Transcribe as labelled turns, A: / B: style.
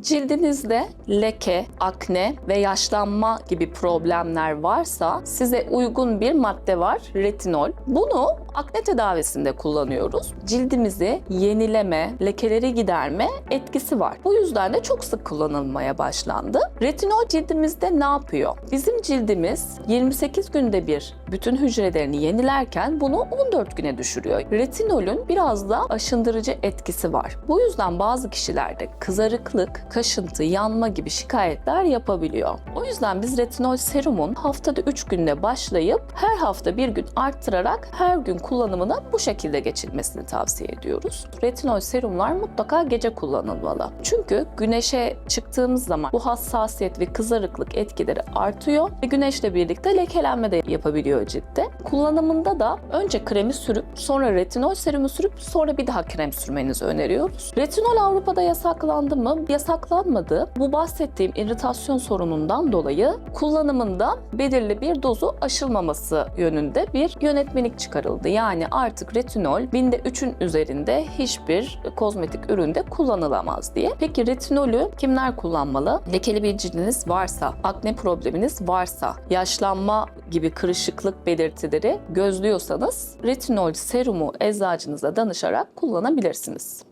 A: Cildinizde leke, akne ve yaşlanma gibi problemler varsa size uygun bir madde var, retinol. Bunu akne tedavisinde kullanıyoruz. Cildimizi yenileme, lekeleri giderme etkisi var. Bu yüzden de çok sık kullanılmaya başlandı. Retinol cildimizde ne yapıyor? Bizim cildimiz 28 günde bir bütün hücrelerini yenilerken bunu 14 güne düşürüyor. Retinolün biraz da aşındırıcı etkisi var. Bu yüzden bazı kişilerde kızarıklık, kaşıntı, yanma gibi şikayetler yapabiliyor. O yüzden biz retinol serumun haftada 3 günde başlayıp her hafta bir gün arttırarak her gün kullanımına bu şekilde geçilmesini tavsiye ediyoruz. Retinol serumlar mutlaka gece kullanılmalı. Çünkü güneşe çıktığımız zaman bu hassasiyet ve kızarıklık etkileri artıyor ve güneşle birlikte lekelenme de yapabiliyor ciltte. Kullanımında da önce kremi sürüp sonra retinol serumu sürüp sonra bir daha krem sürmenizi öneriyoruz. Retinol Avrupa'da yasaklandı mı? Yasaklanmadı. Bu bahsettiğim iritasyon sorunundan dolayı kullanımında belirli bir dozu aşılmaması yönünde bir yönetmelik çıkarıldı. Yani artık retinol binde 3'ün üzerinde hiçbir kozmetik üründe kullanılamaz diye. Peki retinolü kimler kullanmalı? Lekeli bir cildiniz varsa, akne probleminiz varsa, yaşlanma gibi kırışıklık belirtileri gözlüyorsanız retinol serumu eczacınıza danışarak kullanabilirsiniz.